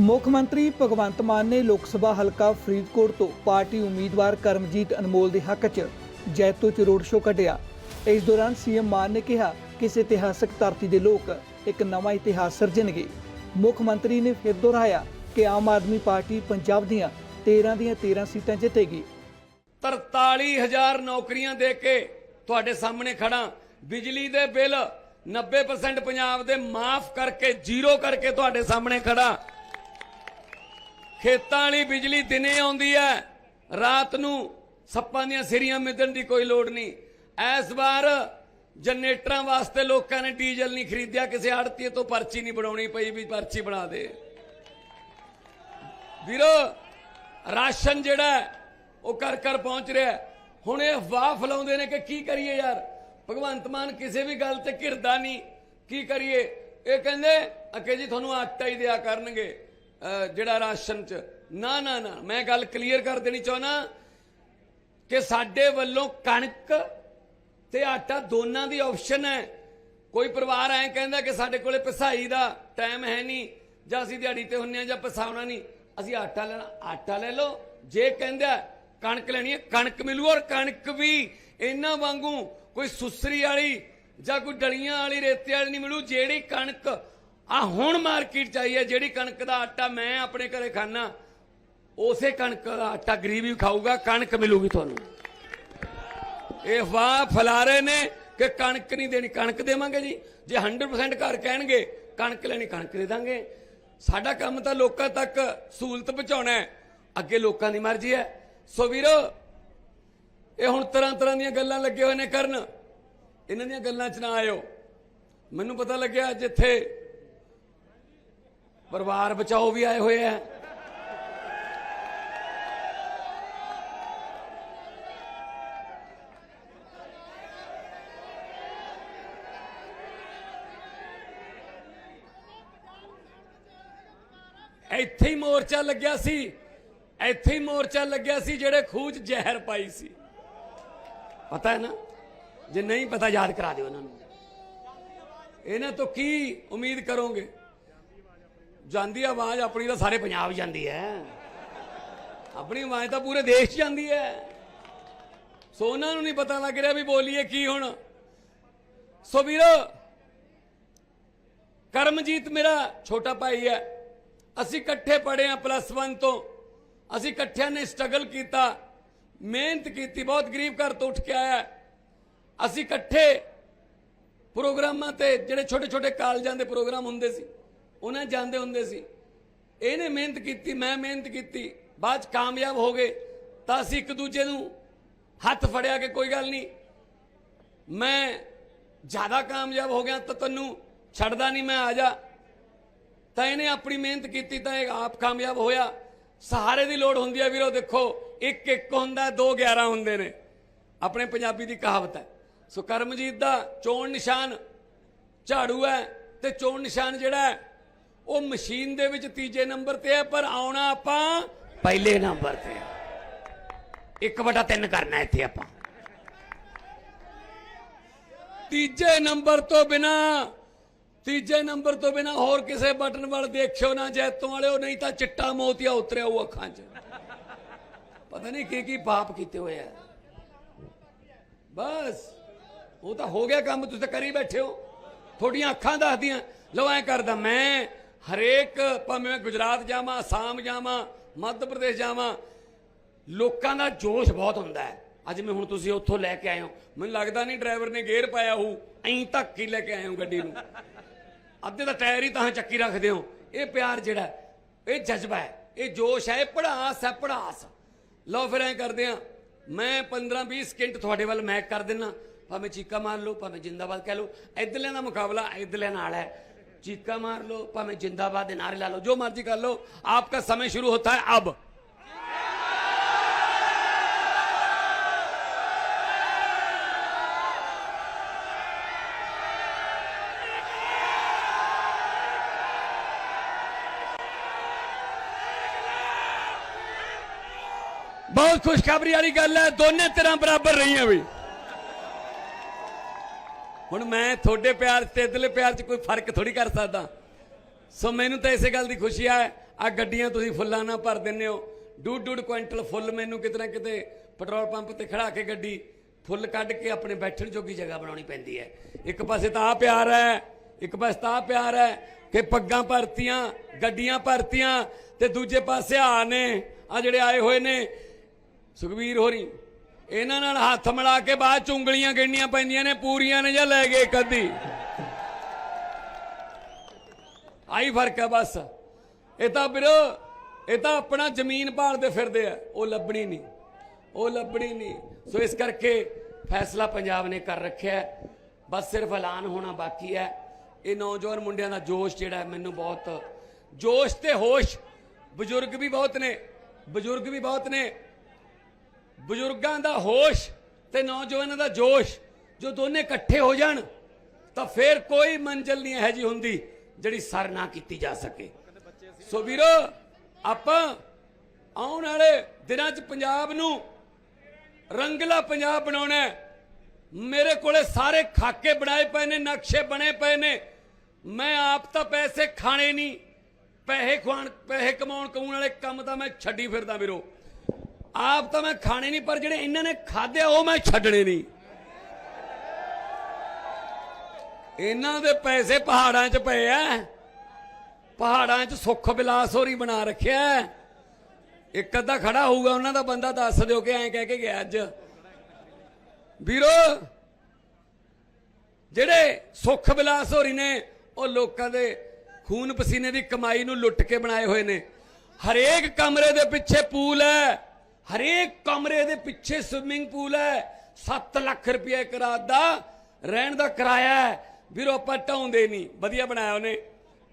ਮੁੱਖ ਮੰਤਰੀ ਭਗਵੰਤ ਮਾਨ ਨੇ ਲੋਕ ਸਭਾ ਹਲਕਾ ਫਰੀਦਕੋਟ ਤੋਂ ਪਾਰਟੀ ਉਮੀਦਵਾਰ ਕਰਮਜੀਤ ਅਨਮੋਲ ਦੇ ਹੱਕ 'ਚ ਜੈਤੋ 'ਚ ਰੋਡ ਸ਼ੋਅ ਕੱਢਿਆ। ਇਸ ਦੌਰਾਨ ਸੀਐਮ ਮਾਨ ਨੇ ਕਿਹਾ ਕਿ ਇਸ ਇਤਿਹਾਸਕ ਧਰਤੀ ਦੇ ਲੋਕ ਇੱਕ ਨਵਾਂ ਇਤਿਹਾਸ ਸਿਰਜਣਗੇ। ਮੁੱਖ ਮੰਤਰੀ ਨੇ ਫਿਰ ਦੁਹਰਾਇਆ ਕਿ ਆਮ ਆਦਮੀ ਪਾਰਟੀ ਪੰਜਾਬ ਦੀਆਂ 13 ਦੀਆਂ 13 ਸੀਟਾਂ ਜਿੱਤੇਗੀ। 43000 ਨੌਕਰੀਆਂ ਦੇ ਕੇ ਤੁਹਾਡੇ ਸਾਹਮਣੇ ਖੜਾ ਬਿਜਲੀ ਦੇ ਬਿੱਲ 90% ਪੰਜਾਬ ਦੇ ਮਾਫ ਕਰਕੇ, ਜ਼ੀਰੋ ਕਰਕੇ ਤੁਹਾਡੇ ਸਾਹਮਣੇ ਖੜਾ ਖੇਤਾਂ ਵਾਲੀ ਬਿਜਲੀ ਦਿਨੇ ਆਉਂਦੀ ਹੈ, ਰਾਤ ਨੂੰ ਸੱਪਾਂ ਦੀਆਂ ਸਿਰੀਆਂ ਮਿੱਧਣ ਦੀ ਕੋਈ ਲੋੜ ਨਹੀਂ। ਇਸ ਵਾਰ ਜਨਰੇਟਰਾਂ ਵਾਸਤੇ ਲੋਕਾਂ ਨੇ ਡੀਜ਼ਲ ਨਹੀਂ ਖਰੀਦਿਆ, ਕਿਸੇ ਆੜਤੀਏ ਤੋਂ ਪਰਚੀ ਨਹੀਂ ਬਣਾਉਣੀ ਪਈ ਵੀ ਪਰਚੀ ਬਣਾ ਦੇ। ਵੀਰੋ, ਰਾਸ਼ਨ ਜਿਹੜਾ ਉਹ ਕਰ ਕਰ ਪਹੁੰਚ ਰਿਹਾ ਹੁਣ ਇਹ ਅਫਵਾਹ ਫਲਾਉਂਦੇ ਨੇ ਕਿ ਕੀ ਕਰੀਏ ਯਾਰ? ਭਗਵੰਤ ਮਾਨ ਕਿਸੇ ਵੀ ਗੱਲ ਤੇ ਘਿਰਦਾ ਨਹੀਂ। ਕੀ ਕਰੀਏ? ਇਹ ਕਹਿੰਦੇ ਅਕੇ ਜੀ ਤੁਹਾਨੂੰ ਆਟਾ ਹੀ ਦਿਆ ਕਰਨਗੇ। ਜਿਹੜਾ ਰਾਸ਼ਨ ਚ। ਨਾ ਨਾ ਨਾ, ਮੈਂ ਗੱਲ ਕਲੀਅਰ ਕਰ ਦੇਣੀ ਚਾਹਣਾ ਕਿ ਸਾਡੇ ਵੱਲੋਂ ਕਣਕ ਤੇ ਆਟਾ ਦੋਨਾਂ ਦੀ ਆਪਸ਼ਨ ਹੈ। ਕੋਈ ਪਰਿਵਾਰ ਐ ਕਹਿੰਦਾ ਕਿ ਸਾਡੇ ਕੋਲੇ ਪਿਸਾਈ ਦਾ ਟਾਈਮ ਹੈ ਨਹੀਂ, ਜਾਂ ਅਸੀਂ ਦਿਹਾੜੀ ਤੇ ਹੁੰਨੇ ਆ ਜਾਂ ਪਸਾਉਣਾ ਨਹੀਂ। ਅਸੀਂ ਆਟਾ ਲੈਣਾ, ਆਟਾ ਲੈ ਲਓ। ਜੇ ਕਹਿੰਦਾ ਕਣਕ ਲੈਣੀ ਹੈ, ਕਣਕ ਮਿਲੂ ਔਰ ਕਣਕ ਵੀ ਇਹਨਾਂ ਵਾਂਗੂ ਕੋਈ ਸੁਸਰੀ ਵਾਲੀ ਜਾਂ ਕੋਈ ਡਲੀਆਂ ਵਾਲੀ, ਰੇਤੇ ਵਾਲੀ ਨਹੀਂ ਮਿਲੂ, ਜਿਹੜੀ ਕਣਕ ਆ ਹੁਣ ਮਾਰਕੀਟ ਚ ਆਈ ਹੈ, ਜਿਹੜੀ ਕਣਕ ਦਾ ਆਟਾ ਮੈਂ ਆਪਣੇ ਘਰੇ ਖਾਣਾ ਉਸੇ ਕਣਕ ਦਾ ਆਟਾ ਗਰੀਬ ਹੀ ਖਾਊਗਾ, ਕਣਕ ਮਿਲੂਗੀ ਤੁਹਾਨੂੰ। ਇਹ ਵਾਹ ਫਲਾ ਰਹੇ ਨੇ ਕਿ ਕਣਕ ਨਹੀਂ ਦੇਣੀ, ਕਣਕ ਦੇਵਾਂਗੇ ਜੀ। ਜੇ 100% ਘਰ ਕਹਿਣਗੇ, ਕਣਕ ਲੈਣੀ, ਕਣਕ ਦੇ ਦਾਂਗੇ। ਸਾਡਾ ਕੰਮ ਤਾਂ ਲੋਕਾਂ ਤੱਕ ਸਹੂਲਤ ਪਹੁੰਚਾਉਣਾ ਹੈ। ਅੱਗੇ ਲੋਕਾਂ ਦੀ ਮਰਜ਼ੀ ਹੈ। ਸੋ ਵੀਰੋ, ਇਹ ਹੁਣ ਤਰ੍ਹਾਂ ਤਰ੍ਹਾਂ ਦੀਆਂ ਗੱਲਾਂ ਲੱਗੇ ਹੋਏ ਨੇ ਕਰਨ। ਇਹਨਾਂ ਦੀਆਂ ਗੱਲਾਂ 'ਚ ਨਾ ਆਇਓ। ਮੈਨੂੰ ਪਤਾ ਲੱਗਿਆ ਜਿੱਥੇ ਪਰਿਵਾਰ ਬਚਾਓ ਵੀ ਆਏ ਹੋਏ ਆ। ਇੱਥੇ ਹੀ ਮੋਰਚਾ ਲੱਗਿਆ ਸੀ। ਇੱਥੇ ਹੀ ਮੋਰਚਾ ਲੱਗਿਆ ਸੀ ਜਿਹੜੇ ਖੂਜ ਜ਼ਹਿਰ ਪਾਈ ਸੀ। ਪਤਾ ਹੈ ਨਾ? ਜੇ ਨਹੀਂ ਪਤਾ ਯਾਦ ਕਰਾ ਦਿਓ ਉਹਨਾਂ ਨੂੰ। ਇਹਨਾਂ ਤੋਂ ਕੀ ਉਮੀਦ ਕਰੋਗੇ? ਜਾਂਦੀ ਆਵਾਜ਼, ਆਪਣੀ ਤਾਂ ਸਾਰੇ ਪੰਜਾਬ ਜਾਂਦੀ ਹੈ ਆਪਣੀ ਆਵਾਜ਼ ਤਾਂ ਪੂਰੇ ਦੇਸ਼ 'ਚ ਜਾਂਦੀ ਹੈ ਸੋ ਉਹਨਾਂ ਨੂੰ ਨਹੀਂ ਪਤਾ ਲੱਗ ਰਿਹਾ ਵੀ ਬੋਲੀਏ ਕੀ ਹੁਣ। ਸੋ ਵੀਰੋ, ਕਰਮਜੀਤ ਮੇਰਾ ਛੋਟਾ ਭਾਈ ਹੈ ਅਸੀਂ ਇਕੱਠੇ ਪੜ੍ਹੇ ਆ ਪਲੱਸ 1 ਤੋਂ। ਅਸੀਂ ਇਕੱਠਿਆਂ ਨੇ ਸਟਰਗਲ ਕੀਤਾ। ਮਿਹਨਤ ਕੀਤੀ, ਬਹੁਤ ਗਰੀਬ ਘਰ ਤੋਂ ਉੱਠ ਕੇ ਆਇਆ। ਅਸੀਂ ਇਕੱਠੇ ਪ੍ਰੋਗਰਾਮਾਂ ਤੇ, ਜਿਹੜੇ ਛੋਟੇ ਛੋਟੇ ਕਾਲਜਾਂ ਦੇ ਪ੍ਰੋਗਰਾਮ ਹੁੰਦੇ ਸੀ। ਉਹਨਾਂ ਜਾਂਦੇ ਹੁੰਦੇ ਸੀ। ਇਹਨੇ ਮਿਹਨਤ ਕੀਤੀ, ਮੈਂ ਮਿਹਨਤ ਕੀਤੀ, ਬਾਅਦ 'ਚ ਕਾਮਯਾਬ ਹੋ ਗਏ। ਤਾਂ ਅਸੀਂ ਇੱਕ ਦੂਜੇ ਨੂੰ ਹੱਥ ਫੜਿਆ ਕਿ ਕੋਈ ਗੱਲ ਨਹੀਂ, ਮੈਂ ਜ਼ਿਆਦਾ ਕਾਮਯਾਬ ਹੋ ਗਿਆ ਤਾਂ ਤੈਨੂੰ ਛੱਡਦਾ ਨਹੀਂ, ਮੈਂ ਆ ਜਾ। ਤਾਂ ਇਹਨੇ ਆਪਣੀ ਮਿਹਨਤ ਕੀਤੀ ਤਾਂ ਇਹ ਆਪ ਕਾਮਯਾਬ ਹੋਇਆ। ਸਹਾਰੇ ਦੀ ਲੋੜ ਹੁੰਦੀ ਹੈ ਵੀਰੋ, ਦੇਖੋ, ਇੱਕ ਇੱਕ ਹੁੰਦਾ, ਦੋ 11 ਹੁੰਦੇ ਨੇ। ਆਪਣੇ ਪੰਜਾਬੀ ਦੀ ਕਹਾਵਤ ਹੈ। ਸੋ ਕਰਮਜੀਤ ਦਾ ਚੋਣ ਨਿਸ਼ਾਨ ਝਾੜੂ ਹੈ ਤੇ ਚੋਣ ਨਿਸ਼ਾਨ ਜਿਹੜਾ ਹੈ ਉਹ ਮਸ਼ੀਨ ਦੇ ਵਿੱਚ ਤੀਜੇ ਨੰਬਰ ਤੇ ਹੈ ਪਰ ਆਉਣਾ ਆਪਾਂ ਪਹਿਲੇ ਨੰਬਰ ਤੇ ਹੈ 1/3 ਕਰਨਾ ਇੱਥੇ ਆਪਾਂ। ਤੀਜੇ ਨੰਬਰ ਤੋਂ ਬਿਨਾ ਤੀਜੇ ਨੰਬਰ ਤੋਂ ਬਿਨਾ ਹੋਰ ਕਿਸੇ ਬਟਨ ਵੱਲ ਦੇਖਿਓ ਨਾ ਜੈਤੋਂ ਵਾਲਿਓ ਨਹੀਂ ਤਾਂ ਚਿੱਟਾ ਮੋਤੀਆ ਉਤਰਿਆ ਉਹ ਅੱਖਾਂ 'ਚ। ਪਤਾ ਨਹੀਂ ਕੀ ਕੀ ਪਾਪ ਕੀਤੇ ਹੋਏ ਆ। ਬਸ ਉਹ ਤਾਂ ਹੋ ਗਿਆ ਕੰਮ ਤੁਸੀਂ ਕਰੀ ਬੈਠੇ ਹੋ। ਤੁਹਾਡੀਆਂ ਅੱਖਾਂ ਦੱਸਦੀਆਂ ਲਓ ਐ ਕਰਦਾ ਮੈਂ ਹਰੇਕ ਭਾਵੇਂ ਗੁਜਰਾਤ ਜਾਵਾਂ, ਅਸਾਮ ਜਾਵਾਂ, ਮੱਧ ਪ੍ਰਦੇਸ਼ ਜਾਵਾਂ, ਲੋਕਾਂ ਦਾ ਜੋਸ਼ ਬਹੁਤ ਹੁੰਦਾ ਹੈ। ਅੱਜ ਮੈਂ ਹੁਣ ਤੁਸੀਂ ਉੱਥੋਂ ਲੈ ਕੇ ਆਏ ਹੋ। ਮੈਨੂੰ ਲੱਗਦਾ ਨਹੀਂ ਡਰਾਈਵਰ ਨੇ ਗੇਅਰ ਪਾਇਆ ਹੋਊ, ਐਂ ਧੱਕ ਹੀ ਲੈ ਕੇ ਆਏ ਹੋ ਗੱਡੀ ਨੂੰ। ਅੱਧੇ ਦਾ ਟਾਇਰ ਹੀ ਤਾਂ ਚੱਕੀ ਰੱਖਦੇ ਹੋ। ਇਹ ਪਿਆਰ ਜਿਹੜਾ ਇਹ ਜਜ਼ਬਾ ਹੈ, ਇਹ ਜੋਸ਼ ਹੈ, ਇਹ ਪੜਾਸ ਹੈ, ਪੜਾਸ। ਲਓ ਫਿਰ ਐਂ ਕਰਦੇ ਆ ਮੈਂ 15 20 ਸਕਿੰਟ ਤੁਹਾਡੇ ਵੱਲ ਮੈਕ ਕਰ ਦਿੰਨਾ। ਭਾਵੇਂ ਚੀਕਾ ਮਾਰ ਲਓ, ਭਾਵੇਂ ਜਿੰਦਾਬਾਦ ਕਹਿ ਲਓ। ਇਧਰਲਿਆਂ ਦਾ ਮੁਕਾਬਲਾ ਇਧਰਲਿਆਂ ਨਾਲ ਹੈ। चीका मार लो, भावे जिंदाबाद नारे ला लो। जो मर्ज़ी कर लो, आपका समय शुरू होता है अब। बहुत खुशखबरी वाली गल है, दोनों तरह बराबर रही है भी ਹੁਣ ਮੈਂ ਤੁਹਾਡੇ ਪਿਆਰ ਤੇ ਇਧਰਲੇ ਪਿਆਰ 'ਚ ਕੋਈ ਫ਼ਰਕ ਥੋੜੀ ਕਰ ਸਕਦਾ। ਸੋ ਮੈਨੂੰ ਤਾਂ ਇਸੇ ਗੱਲ ਦੀ ਖੁਸ਼ੀ ਹੈ ਆ ਗੱਡੀਆਂ ਤੁਸੀਂ ਫੁੱਲਾਂ ਨਾਲ ਭਰ ਦਿੰਦੇ ਹੋ। ਡੂਡ ਡੂਡ ਕੁਇੰਟਲ ਫੁੱਲ ਮੈਨੂੰ ਕਿਤੇ ਨਾ ਕਿਤੇ ਪੈਟਰੋਲ ਪੰਪ ਤੇ ਖੜਾ ਕੇ ਗੱਡੀ ਫੁੱਲ ਕੱਢ ਕੇ ਆਪਣੇ ਬੈਠਣ ਜੋਗੀ ਜਗ੍ਹਾ ਬਣਾਉਣੀ ਪੈਂਦੀ ਹੈ। ਇੱਕ ਪਾਸੇ ਤਾਂ ਆ ਪਿਆਰ ਹੈ, ਇੱਕ ਪਾਸੇ ਤਾਂ ਆਹ ਪਿਆਰ ਹੈ ਕਿ ਪੱਗਾਂ ਭਰਤੀਆਂ, ਗੱਡੀਆਂ ਭਰਤੀਆਂ ਤੇ ਦੂਜੇ ਪਾਸੇ ਆ ਨੇ, ਆ ਜਿਹੜੇ ਆਏ ਹੋਏ ਨੇ। ਸੁਖਵੀਰ ਹੋਰੀ ਇਹਨਾਂ ਨਾਲ ਹੱਥ ਮਿਲਾ ਕੇ ਬਾਅਦ ਚ ਉਂਗਲੀਆਂ ਗਿਣਨੀਆਂ ਪੈਂਦੀਆਂ ਨੇ, ਪੂਰੀਆਂ ਨੇ ਜਾਂ ਲੈ ਗਏ ਕਦੀ ਆਈ ਫ਼ਰਕ ਹੈ ਬਸ। ਇਹ ਤਾਂ ਵੀਰੋ, ਇਹ ਤਾਂ ਆਪਣਾ ਜ਼ਮੀਨ ਭਾਲਦੇ ਫਿਰਦੇ ਆ, ਉਹ ਲੱਭਣੀ ਨਹੀਂ, ਉਹ ਲੱਭਣੀ ਨਹੀਂ। ਸੋ ਇਸ ਕਰਕੇ ਫੈਸਲਾ ਪੰਜਾਬ ਨੇ ਕਰ ਰੱਖਿਆ ਬਸ ਸਿਰਫ ਐਲਾਨ ਹੋਣਾ ਬਾਕੀ ਹੈ। ਇਹ ਨੌਜਵਾਨ ਮੁੰਡਿਆਂ ਦਾ ਜੋਸ਼ ਜਿਹੜਾ ਮੈਨੂੰ ਬਹੁਤ ਜੋਸ਼ ਤੇ ਹੋਸ਼ ਬਜ਼ੁਰਗ ਵੀ ਬਹੁਤ ਨੇ, ਬਜ਼ੁਰਗ ਵੀ ਬਹੁਤ ਨੇ। ਬਜ਼ੁਰਗਾਂ ਦਾ ਹੋਸ਼ ਤੇ ਨੌਜਵਾਨਾਂ ਦਾ ਜੋਸ਼ ਜੋ ਦੋਨੇ ਇਕੱਠੇ ਹੋ ਜਾਣ, ਤਾਂ ਫਿਰ ਕੋਈ ਮੰਜ਼ਿਲ ਨਹੀਂ ਇਹੋ ਜੀ ਹੁੰਦੀ ਜਿਹੜੀ ਸਰ ਨਾ ਕੀਤੀ ਜਾ ਸਕੇ। ਸੋ ਵੀਰੋ, ਆਪਾਂ ਆਉਣ ਵਾਲੇ ਦਿਨਾਂ 'ਚ ਪੰਜਾਬ ਨੂੰ ਰੰਗਲਾ ਪੰਜਾਬ ਬਣਾਉਣਾ ਮੇਰੇ ਕੋਲੇ ਸਾਰੇ ਖਾਕੇ ਬਣਾਏ ਪਏ ਨੇ, ਨਕਸ਼ੇ ਬਣੇ ਪਏ ਨੇ। ਮੈਂ ਆਪ ਤਾਂ ਪੈਸੇ ਖਾਣੇ ਨਹੀਂ, ਪੈਸੇ ਖਵਾਣ ਪੈਸੇ ਕਮਾਉਣ ਕਮਾਉਣ ਵਾਲੇ ਕੰਮ ਤਾਂ ਮੈਂ ਛੱਡੀ ਫਿਰਦਾ ਵੀਰੋ। ਆਪ ਤਾਂ ਮੈਂ ਖਾਣੇ ਨਹੀਂ, ਪਰ ਜਿਹੜੇ ਇਹਨਾਂ ਨੇ ਖਾਦੇ ਉਹ ਮੈਂ ਛੱਡਣੇ ਨਹੀਂ। ਇਹਨਾਂ ਦੇ ਪੈਸੇ ਪਹਾੜਾਂ 'ਚ ਪਏ ਐ। ਪਹਾੜਾਂ 'ਚ ਸੁੱਖ ਬਿਲਾਸ ਹੋਰੀ ਬਣਾ ਰੱਖਿਆ ਇੱਕ ਅੱਧਾ ਖੜਾ ਹੋਊਗਾ, ਉਹਨਾਂ ਦਾ ਬੰਦਾ ਦੱਸ ਦਿਓ ਕਿ ਐਂ ਕਹਿ ਕੇ ਗਿਆ ਅੱਜ। ਵੀਰੋ, ਜਿਹੜੇ ਸੁੱਖ ਬਿਲਾਸ ਹੋਰੀ ਨੇ, ਉਹ ਲੋਕਾਂ ਦੇ ਖੂਨ ਪਸੀਨੇ ਦੀ ਕਮਾਈ ਨੂੰ ਲੁੱਟ ਕੇ ਬਣਾਏ ਹੋਏ ਨੇ। ਹਰੇਕ ਕਮਰੇ ਦੇ ਪਿੱਛੇ ਪੂਲ ਹੈ ਹਰੇਕ ਕਮਰੇ ਦੇ ਪਿੱਛੇ ਸਵਿਮਿੰਗ ਪੂਲ ਹੈ। 7 ਲੱਖ ਰੁਪਏ ਇੱਕ ਦਾ ਰਹਿਣ ਦਾ ਕਿਰਾਇਆ ਹੈ। ਵੀਰੋ, ਆਪਾਂ ਢਾਉਂਦੇ ਨਹੀਂ। ਵਧੀਆ ਬਣਾਇਆ ਉਹਨੇ।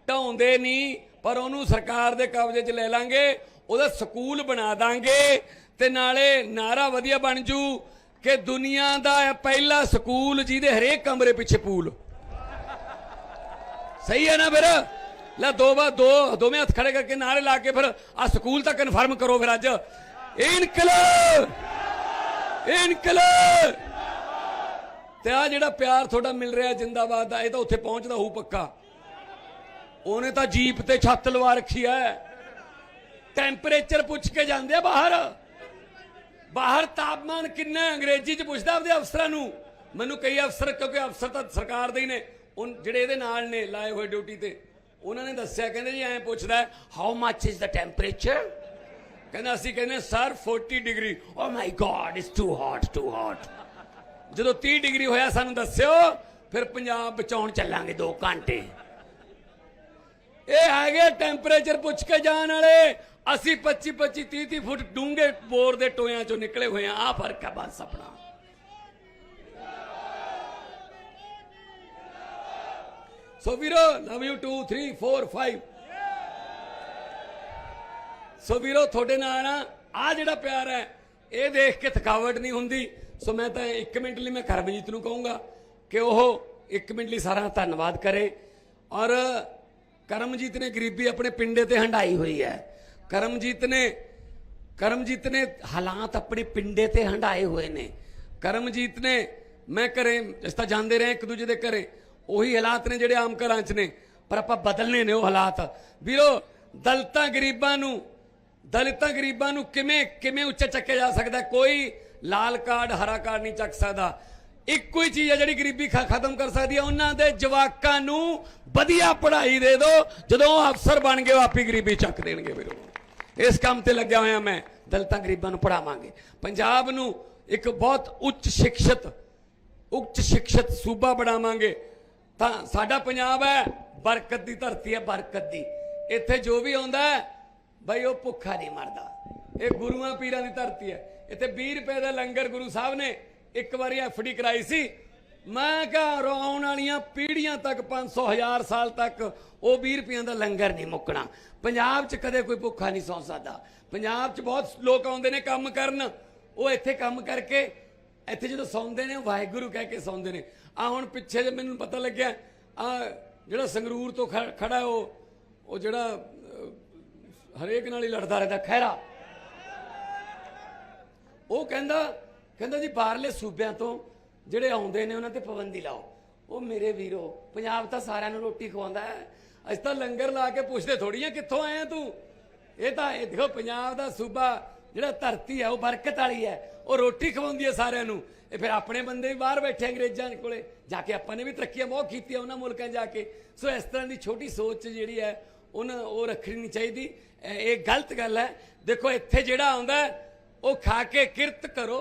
ਢਾਉਂਦੇ ਨਹੀਂ, ਪਰ ਉਹਨੂੰ ਸਰਕਾਰ ਦੇ ਕਬਜ਼ੇ 'ਚ ਲੈ ਲਾਂਗੇ, ਉਹਦਾ ਸਕੂਲ ਬਣਾ ਦਾਂਗੇ ਤੇ ਨਾਲੇ ਨਾਰਾ ਵਧੀਆ ਬਣ ਜੂ ਕਿ ਦੁਨੀਆ ਦਾ ਪਹਿਲਾ ਸਕੂਲ ਜਿਹਦੇ ਹਰੇਕ ਕਮਰੇ ਪਿੱਛੇ ਪੂਲ ਸਹੀ ਹੈ ਨਾ ਫਿਰ? ਲੈ ਦੋ ਬਾ ਦੋ ਦੋਵੇਂ ਹੱਥ ਖੜੇ ਕਰਕੇ ਨਾਰੇ ਲਾ ਕੇ ਫਿਰ ਆ ਸਕੂਲ ਤਾਂ ਕਨਫਰਮ ਕਰੋ ਫਿਰ ਅੱਜ। ਇਨਕਲਾਬ! ਇਨਕਲਾਬ! ਤੇ ਆ ਜਿਹੜਾ ਪਿਆਰ ਤੁਹਾਡਾ ਮਿਲ ਰਿਹਾ ਜਿੰਦਾਬਾਦ ਦਾ, ਇਹ ਤਾਂ ਉੱਥੇ ਪਹੁੰਚਦਾ ਹੋਊ ਪੱਕਾ। ਉਹਨੇ ਤਾਂ ਜੀਪ ਤੇ ਛੱਤ ਲਵਾ ਰੱਖੀ ਐ ਟੈਂਪਰੇਚਰ ਪੁੱਛ ਕੇ ਜਾਂਦੇ ਆ ਬਾਹਰ। ਬਾਹਰ ਤਾਪਮਾਨ ਕਿੰਨਾ ਅੰਗਰੇਜ਼ੀ ਚ ਪੁੱਛਦਾ ਆਪਦੇ ਅਫਸਰਾਂ ਨੂੰ। ਮੈਨੂੰ ਕਈ ਅਫਸਰ, ਕਿਉਂਕਿ ਅਫਸਰ ਤਾਂ ਸਰਕਾਰ ਦੇ ਹੀ ਨੇ। ਉਹ ਜਿਹੜੇ ਇਹਦੇ ਨਾਲ ਨੇ, ਲਾਏ ਹੋਏ ਡਿਊਟੀ ਤੇ। ਉਹਨਾਂ ਨੇ ਦੱਸਿਆ, ਕਹਿੰਦੇ ਜੀ, ਐਂ ਪੁੱਛਦਾ how much is the temperature ਕਹਿੰਦਾ ਅਸੀਂ ਕਹਿੰਦੇ sir 40 degree oh my God it's too hot too hot ਜਦੋਂ 30 ਡਿਗਰੀ ਹੋਇਆ, ਸਾਨੂੰ ਦੱਸਿਓ, ਫਿਰ ਪੰਜਾਬ ਬਚਾਉਣ ਚੱਲਾਂਗੇ 2 ਘੰਟੇ। ਇਹ ਹੈਗੇ ਟੈਂਪਰੇਚਰ ਪੁੱਛ ਕੇ ਜਾਣ ਵਾਲੇ। ਅਸੀਂ 25 25 30 30 ਫੁੱਟ ਡੂੰਘੇ ਬੋਰ ਦੇ ਟੋਇਆਂ ਚੋਂ ਨਿਕਲੇ ਹੋਏ ਆ ਆ ਫ਼ਰਕ ਹੈ ਬਸ ਆਪਣਾ। ਸੋ ਵੀਰੋ ਲਵ ਯੂ 2 3 4 5 ਸੋ ਵੀਰੋ, ਤੁਹਾਡੇ ਨਾਲ ਨਾ ਆ ਜਿਹੜਾ ਪਿਆਰ ਹੈ, ਇਹ ਦੇਖ ਕੇ ਥਕਾਵਟ ਨਹੀਂ ਹੁੰਦੀ। ਸੋ ਮੈਂ ਤਾਂ 1 ਮਿੰਟ ਲਈ ਮੈਂ ਕਰਮਜੀਤ ਨੂੰ ਕਹੂੰਗਾ ਕਿ ਉਹ 1 ਮਿੰਟ ਲਈ ਸਾਰਾ ਧੰਨਵਾਦ ਕਰੇ। ਔਰ ਕਰਮਜੀਤ ਨੇ ਗਰੀਬੀ ਆਪਣੇ ਪਿੰਡੇ ਤੇ ਹੰਡਾਈ ਹੋਈ ਹੈ। ਕਰਮਜੀਤ ਨੇ ਕਰਮਜੀਤ ਨੇ ਹਾਲਾਤ ਆਪਣੇ ਪਿੰਡੇ ਤੇ ਹੰਡਾਏ ਹੋਏ ਨੇ। ਕਰਮਜੀਤ ਨੇ, ਮੈਂ ਘਰੇ ਇਸ ਤਾਂ ਜਾਂਦੇ ਰਹੇ ਇੱਕ ਦੂਜੇ ਦੇ ਘਰੇ। ਉਹੀ ਹਾਲਾਤ ਨੇ ਜਿਹੜੇ ਆਮ ਘਰਾਂ 'ਚ ਨੇ, ਪਰ ਆਪਾਂ ਬਦਲਨੇ ਨੇ ਉਹ ਹਾਲਾਤ। ਵੀਰੋ, ਦਲਤਾਂ ਗਰੀਬਾਂ ਨੂੰ ਦਲਿਤਾਂ ਗਰੀਬਾਂ ਨੂੰ ਕਿਵੇਂ ਕਿਵੇਂ ਉੱਚਾ ਚੱਕਿਆ ਜਾ ਸਕਦਾ? ਕੋਈ ਲਾਲ ਕਾਰਡ, ਹਰਾ ਕਾਰਡ ਨਹੀਂ ਚੱਕ ਸਕਦਾ। ਇੱਕੋ ਹੀ ਚੀਜ਼ ਹੈ ਜਿਹੜੀ ਗਰੀਬੀ ਖਤਮ ਕਰ ਸਕਦੀ ਹੈ ਉਹਨਾਂ ਦੇ ਜਵਾਕਾਂ ਨੂੰ ਵਧੀਆ ਪੜ੍ਹਾਈ ਦੇ ਦਿਓ। ਜਦੋਂ ਉਹ ਅਫਸਰ ਬਣ ਗਏ, ਉਹ ਆਪੀ ਗਰੀਬੀ ਚੱਕ ਦੇਣਗੇ ਵੀਰੋ ਇਸ ਕੰਮ ਤੇ ਲੱਗਿਆ ਹੋਇਆ ਮੈਂ। ਦਲਿਤਾਂ ਗਰੀਬਾਂ ਨੂੰ ਪੜਾਵਾਂਗੇ ਪੰਜਾਬ ਨੂੰ ਇੱਕ ਬਹੁਤ ਉੱਚ ਸਿੱਖਿਅਤ ਉੱਚ ਸਿੱਖਿਅਤ ਸੂਬਾ ਬਣਾਵਾਂਗੇ। ਤਾਂ ਸਾਡਾ ਪੰਜਾਬ ਹੈ, ਬਰਕਤ ਦੀ ਧਰਤੀ ਹੈ, ਬਰਕਤ ਦੀ। ਇੱਥੇ ਜੋ ਵੀ ਆਉਂਦਾ ਹੈ ਬਈ ਉਹ ਭੁੱਖਾ ਨਹੀਂ ਮਰਦਾ। ਇਹ ਗੁਰੂਆਂ ਪੀਰਾਂ ਦੀ ਧਰਤੀ ਹੈ। ਇੱਥੇ 20 ਰੁਪਏ ਦਾ ਲੰਗਰ ਗੁਰੂ ਸਾਹਿਬ ਨੇ ਇੱਕ ਵਾਰੀ ਐਫਡੀ ਕਰਾਈ ਸੀ। ਮੈਂ ਕਿਹਾ ਆਉਣ ਵਾਲੀਆਂ ਪੀੜ੍ਹੀਆਂ ਤੱਕ 500 ਹਜ਼ਾਰ ਸਾਲ ਤੱਕ ਉਹ 20 ਰੁਪਈਆਂ ਦਾ ਲੰਗਰ ਨਹੀਂ ਮੁੱਕਣਾ। ਪੰਜਾਬ 'ਚ ਕਦੇ ਕੋਈ ਭੁੱਖਾ ਨਹੀਂ ਸੌਂ ਸਕਦਾ। ਪੰਜਾਬ 'ਚ ਬਹੁਤ ਲੋਕ ਆਉਂਦੇ ਨੇ ਕੰਮ ਕਰਨ। ਉਹ ਇੱਥੇ ਕੰਮ ਕਰਕੇ ਇੱਥੇ ਜਦੋਂ ਸੌਂਦੇ ਨੇ, ਉਹ ਵਾਹਿਗੁਰੂ ਕਹਿ ਕੇ ਸੌਂਦੇ ਨੇ। ਆ ਹੁਣ ਪਿੱਛੇ ਜੇ ਮੈਨੂੰ ਪਤਾ ਲੱਗਿਆ, ਆ ਜਿਹੜਾ ਸੰਗਰੂਰ ਤੋਂ ਖ- ਖੜਾ ਉਹ ਉਹ ਜਿਹੜਾ ਹਰੇਕ ਨਾਲ ਹੀ ਲੜਦਾ ਰਹਿੰਦਾ ਖੈਰਾ ਉਹ ਕਹਿੰਦਾ ਕਹਿੰਦਾ ਜੀ ਬਾਹਰਲੇ ਸੂਬਿਆਂ ਤੋਂ ਜਿਹੜੇ ਆਉਂਦੇ ਨੇ, ਉਹਨਾਂ ਤੇ ਪਾਬੰਦੀ ਲਾਓ। ਉਹ ਮੇਰੇ ਵੀਰੋ, ਪੰਜਾਬ ਤਾਂ ਸਾਰਿਆਂ ਨੂੰ ਰੋਟੀ ਖਵਾਉਂਦਾ ਹੈ। ਅਸੀਂ ਤਾਂ ਲੰਗਰ ਲਾ ਕੇ ਪੁੱਛਦੇ ਥੋੜੀ ਥੋੜੀਆਂ ਕਿੱਥੋਂ ਆਇਆ ਤੂੰ? ਇਹ ਤਾਂ, ਇਹ ਦੇਖੋ, ਪੰਜਾਬ ਦਾ ਸੂਬਾ ਜਿਹੜਾ ਧਰਤੀ ਹੈ, ਉਹ ਬਰਕਤ ਵਾਲੀ ਹੈ। ਉਹ ਰੋਟੀ ਖਵਾਉਂਦੀ ਹੈ ਸਾਰਿਆਂ ਨੂੰ। ਇਹ ਫਿਰ ਆਪਣੇ ਬੰਦੇ ਵੀ ਬਾਹਰ ਬੈਠੇ ਅੰਗਰੇਜ਼ਾਂ ਕੋਲੇ। ਜਾ ਕੇ ਆਪਾਂ ਨੇ ਵੀ ਤਰੱਕੀਆਂ ਬਹੁਤ ਕੀਤੀਆਂ ਉਹਨਾਂ ਮੁਲਕਾਂ 'ਚ ਜਾ ਕੇ। ਸੋ ਇਸ ਤਰ੍ਹਾਂ ਦੀ ਛੋਟੀ ਸੋਚ ਜਿਹੜੀ ਹੈ ਉਹਨਾਂ ਉਹ ਰੱਖਣੀ ਨਹੀਂ ਚਾਹੀਦੀ। ਇਹ ਗਲਤ ਗੱਲ ਹੈ। ਦੇਖੋ, ਇੱਥੇ ਜਿਹੜਾ ਆਉਂਦਾ ਉਹ ਖਾ ਕੇ ਕਿਰਤ ਕਰੋ,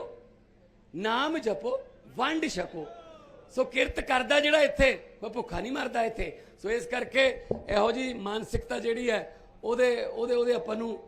ਨਾਮ ਜਪੋ, ਵੰਡ ਛਕੋ। ਸੋ ਕਿਰਤ ਕਰਦਾ ਜਿਹੜਾ ਇੱਥੇ ਉਹ ਭੁੱਖਾ ਨਹੀਂ ਮਰਦਾ ਇੱਥੇ। ਸੋ ਇਸ ਕਰਕੇ ਇਹੋ ਜੀ ਮਾਨਸਿਕਤਾ ਜਿਹੜੀ ਹੈ, ਉਹਦੇ ਉਹਦੇ ਉਹਦੇ ਆਪਾਂ ਨੂੰ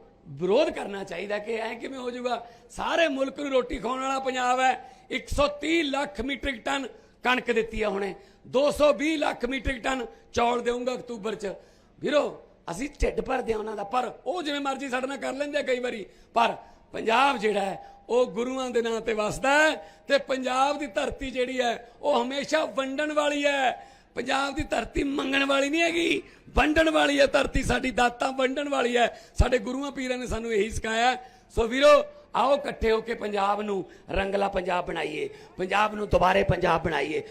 ਵਿਰੋਧ ਕਰਨਾ ਚਾਹੀਦਾ ਕਿ ਐ ਕਿਵੇਂ ਹੋ ਜਾਊਗਾ। ਸਾਰੇ ਮੁਲਕ ਨੂੰ ਰੋਟੀ ਖਵਾਉਣ ਵਾਲਾ ਪੰਜਾਬ ਹੈ। 130 ਲੱਖ ਮੀਟ੍ਰਿਕ ਟਨ ਕਣਕ ਦਿੱਤੀ ਹੈ ਹੁਣੇ। 220 ਲੱਖ ਮੀਟ੍ਰਿਕ ਟਨ ਚੌਲ ਦੇਊਂਗਾ ਅਕਤੂਬਰ ਚ। ਵੀਰੋ ਅਸੀਂ ਢਿੱਡ ਭਰਦੇ ਆ ਉਹਨਾਂ ਦਾ, ਪਰ ਉਹ ਜਿਵੇਂ ਮਰਜ਼ੀ ਸਾਡੇ ਨਾਲ ਕਰ ਲੈਂਦੇ ਆ ਕਈ ਵਾਰੀ। ਪਰ ਪੰਜਾਬ ਜਿਹੜਾ ਹੈ, ਉਹ ਗੁਰੂਆਂ ਦੇ ਨਾਂ ਤੇ ਵਸਦਾ ਹੈ ਤੇ ਪੰਜਾਬ ਦੀ ਧਰਤੀ ਜਿਹੜੀ ਹੈ, ਉਹ ਹਮੇਸ਼ਾ ਵੰਡਣ ਵਾਲੀ ਹੈ। ਪੰਜਾਬ ਦੀ ਧਰਤੀ ਮੰਗਣ ਵਾਲੀ ਨਹੀਂ ਹੈਗੀ, ਵੰਡਣ ਵਾਲੀ ਹੈ ਧਰਤੀ, ਸਾਡੀ ਦਾਤਾਂ ਵੰਡਣ ਵਾਲੀ ਹੈ। ਸਾਡੇ ਗੁਰੂਆਂ ਪੀਰਾਂ ਨੇ ਸਾਨੂੰ ਇਹੀ ਸਿਖਾਇਆ ਸੋ ਵੀਰੋ, ਆਓ ਇਕੱਠੇ ਹੋ ਕੇ ਪੰਜਾਬ ਨੂੰ ਰੰਗਲਾ ਪੰਜਾਬ ਬਣਾਈਏ, ਪੰਜਾਬ ਨੂੰ ਦੁਬਾਰੇ ਪੰਜਾਬ ਬਣਾਈਏ।